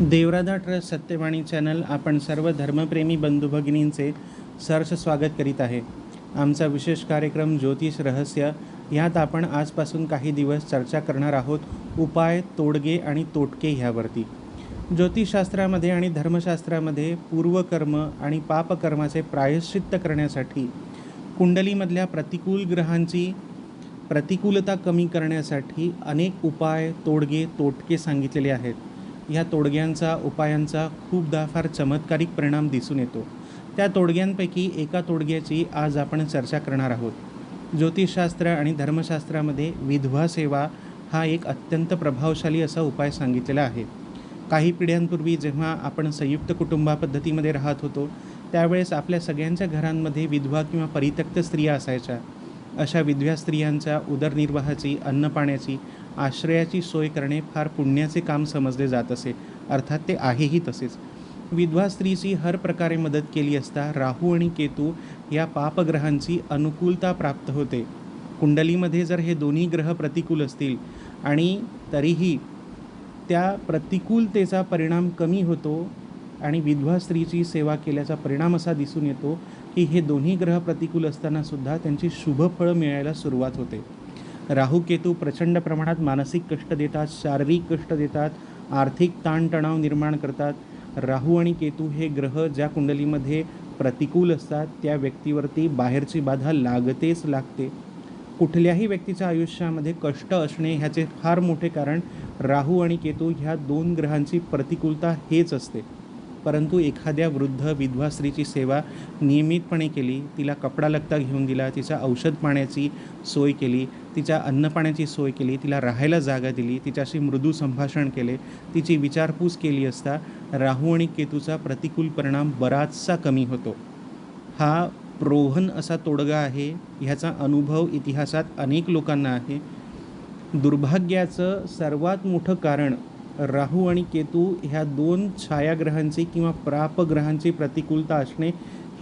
देवराधा trust Satyavani channel आपण सर्व धर्मप्रेमी बंधू भगिनींचे सहर्ष स्वागत करीत आहे. आमचा विशेष कार्यक्रम ज्योतिष रहस्य ह्यात आपण आजपासून काही दिवस चर्चा करणार आहोत उपाय तोडगे आणि तोटके ह्यावरती. ज्योतिषशास्त्रामध्ये आणि धर्मशास्त्रामध्ये पूर्वकर्म आणि पापकर्माचे प्रायश्चित्त करण्यासाठी कुंडलीमधल्या प्रतिकूल ग्रहांची प्रतिकूलता कमी करण्यासाठी अनेक उपाय तोडगे तोटके सांगितलेले आहेत. ह्या तोडग्यांचा उपायांचा खूपदा फार चमत्कारिक परिणाम दिसून येतो. त्या तोडग्यांपैकी एका तोडग्याची आज आपण चर्चा करणार आहोत. ज्योतिषशास्त्र आणि धर्मशास्त्रामध्ये विधवा सेवा हा एक अत्यंत प्रभावशाली असा उपाय सांगितलेला आहे. काही पिढ्यांपूर्वी जेव्हा आपण संयुक्त कुटुंबा पद्धतीमध्ये राहत होतो त्यावेळेस आपल्या सगळ्यांच्या घरांमध्ये विधवा किंवा परित्यक्त स्त्रिया असायच्या. अशा विधव्या स्त्रियांच्या उदरनिर्वाहाची अन्नपाण्याची आश्रयाची सोय करणे फार पुण्याचे काम समजले जात असे. अर्थात ते आहेही तसेच. विधवा स्त्रीची हर प्रकारे मदत केली असता राहू आणि केतू या पापग्रहांची अनुकूलता प्राप्त होते. कुंडलीमध्ये जर हे दोन्ही ग्रह प्रतिकूल असतील आणि तरीही त्या प्रतिकूलतेचा परिणाम कमी होतो आणि विधवा स्त्रीची सेवा केल्याचा परिणाम असा दिसून येतो की हे दोन्ही ग्रह प्रतिकूल असतानासुद्धा त्यांची शुभफळं मिळायला सुरुवात होते. राहू केतू प्रचंड प्रमाणात मानसिक कष्ट देतात शारीरिक कष्ट देतात आर्थिक ताणतणाव निर्माण करतात. राहू आणि केतू हे ग्रह ज्या कुंडलीमध्ये प्रतिकूल असतात त्या व्यक्तीवरती बाहेरची बाधा लागतेच लागते. कुठल्याही व्यक्तीच्या आयुष्यामध्ये कष्ट असणे ह्याचे फार मोठे कारण राहू आणि केतू ह्या दोन ग्रहांची प्रतिकूलता हेच असते. परंतु एखाद्या वृद्ध विधवा स्त्रीची सेवा नियमितपणे केली तिला कपडा लगता घेऊन दिला तिच्या औषध पाण्याची सोय केली तिच्या अन्नपाण्याची सोय केली तिला राहायला जागा दिली तिच्याशी मृदू संभाषण केले तिची विचारपूस केली असता राहू आणि केतूचा प्रतिकूल परिणाम बराचसा कमी होतो. हा प्रोहन असा तोडगा आहे ह्याचा अनुभव इतिहासात अनेक लोकांना आहे. दुर्भाग्याचं सर्वात मोठं कारण राहू आणि केतू ह्या दोन छायाग्रहांची किंवा प्रापग्रहांची प्रतिकूलता असणे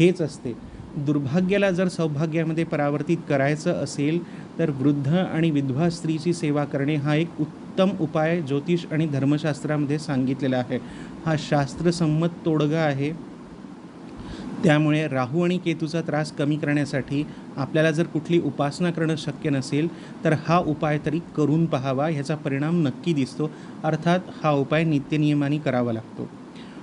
हेच असते. दुर्भाग्याला जर सौभाग्यामध्ये परावर्तित करायचं असेल तर वृद्ध आणि विधवा स्त्रीची सेवा करणे हा एक उत्तम उपाय ज्योतिष आणि धर्मशास्त्रामध्ये सांगितलेला आहे. हा शास्त्रसंमत तोडगा आहे. त्यामुळे राहू आणि केतूचा त्रास कमी करण्यासाठी आपल्याला जर कुठली उपासना करणं शक्य नसेल तर हा उपाय तरी करून पाहावा ह्याचा परिणाम नक्की दिसतो. अर्थात हा उपाय नित्यनियमाने करावा लागतो.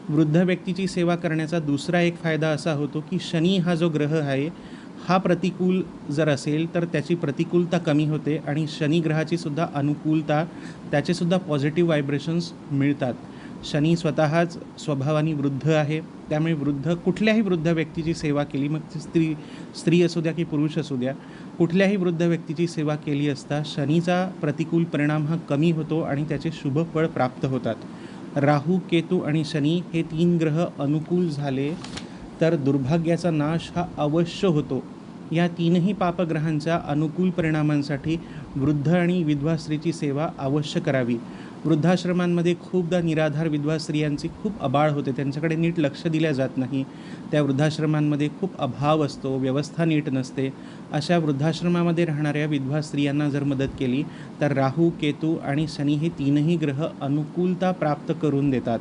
वृद्ध व्यक्तीची सेवा करण्याचा दुसरा एक फायदा असा होतो की शनी हा जो ग्रह आहे हा प्रतिकूल जर असेल तर त्याची प्रतिकूलता कमी होते आणि शनी ग्रहाची सुद्धा अनुकूलता त्याचेसुद्धा पॉझिटिव्ह व्हायब्रेशन्स मिळतात. शनी स्वतःच स्वभावाने वृद्ध आहे. त्यामुळे वृद्ध कुठल्याही वृद्ध व्यक्तीची सेवा केली मग ती स्त्री स्त्री असू द्या की पुरुष असू द्या कुठल्याही वृद्ध व्यक्तीची सेवा केली असता शनीचा प्रतिकूल परिणाम हा कमी होतो आणि त्याचे शुभ फळ प्राप्त होतात. राहू केतू आणि शनी हे तीन ग्रह अनुकूल झाले तर दुर्भाग्याचा नाश हा अवश्य होतो. या तीनही पापग्रहांच्या अनुकूल परिणामांसाठी वृद्ध आणि विधवा स्त्रीची सेवा अवश्य करावी. वृद्धाश्रमांमध्ये खूपदा निराधार विधवा स्त्रियांची खूप अबाळ होते. त्यांच्याकडे नीट लक्ष दिल्या जात नाही. त्या वृद्धाश्रमांमध्ये खूप अभाव असतो व्यवस्था नीट नसते. अशा वृद्धाश्रमामध्ये राहणाऱ्या विधवा स्त्रियांना जर मदत केली तर राहू केतू आणि शनी हे तीनही ग्रह अनुकूलता प्राप्त करून देतात.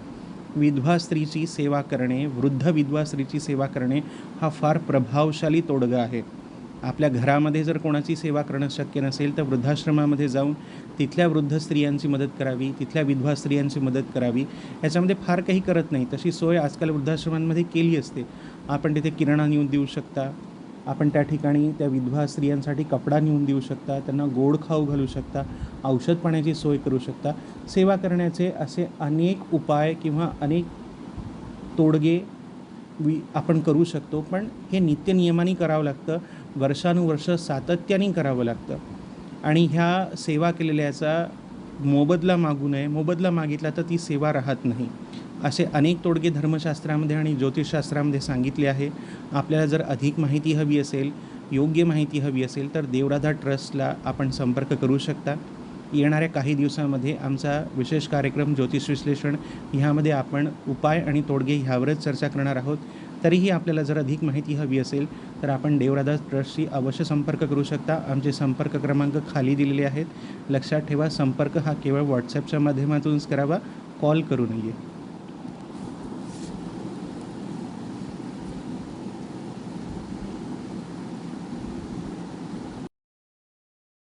विधवा स्त्रीची सेवा करणे वृद्ध विधवा स्त्रीची सेवा करणे हा फार प्रभावशाली तोडगा आहे. आपल्या घरामध्ये जर कोणाची सेवा करणं शक्य नसेल तर वृद्धाश्रमामध्ये जाऊन तिथल्या वृद्ध स्त्रियांची मदत करावी तिथल्या विधवा स्त्रियांची मदत करावी. याच्यामध्ये फार काही करत नाही. तशी सोय आजकाल वृद्धाश्रमांमध्ये केली असते. आपण तिथे किराणा नेऊन देऊ शकता. आपण त्या ठिकाणी त्या विधवा स्त्रियांसाठी कपडा नेऊन देऊ शकता. त्यांना गोड खाऊ घालू शकता. औषध पाण्याची सोय करू शकता. सेवा करण्याचे असे अनेक उपाय किंवा अनेक तोडगे वि आपण करू शकतो. पण हे नित्यनियमाने करावं लागतं. वर्षानुवर्ष सातत्याने करावं लागतं. आणि ह्या सेवा केलेल्याचा मोबदला मागू नये मोबदला मागितला तर ती सेवा राहत नाही. असे अनेक तोडगे धर्मशास्त्रामध्ये आणि ज्योतिषशास्त्रामध्ये सांगितले आहे. आपल्याला जर अधिक माहिती हवी असेल योग्य माहिती हवी असेल तर देवराधा ट्रस्टला आपण संपर्क करू शकता. येणाऱ्या काही दिवसामध्ये आमचा विशेष कार्यक्रम ज्योतिष विश्लेषण ह्यामध्ये आपण उपाय आणि तोडगे ह्यावरच चर्चा करणार आहोत. तरीही आपल्याला जर अधिक माहिती हवी असेल तर आपण देवराधा ट्रस्टशी अवश्य संपर्क करू शकता. आमचे संपर्क क्रमांक खाली दिलेले आहेत. लक्षात ठेवा संपर्क हा केवळ व्हॉट्सॲपच्या माध्यमातूनच करावा. कॉल करू नये.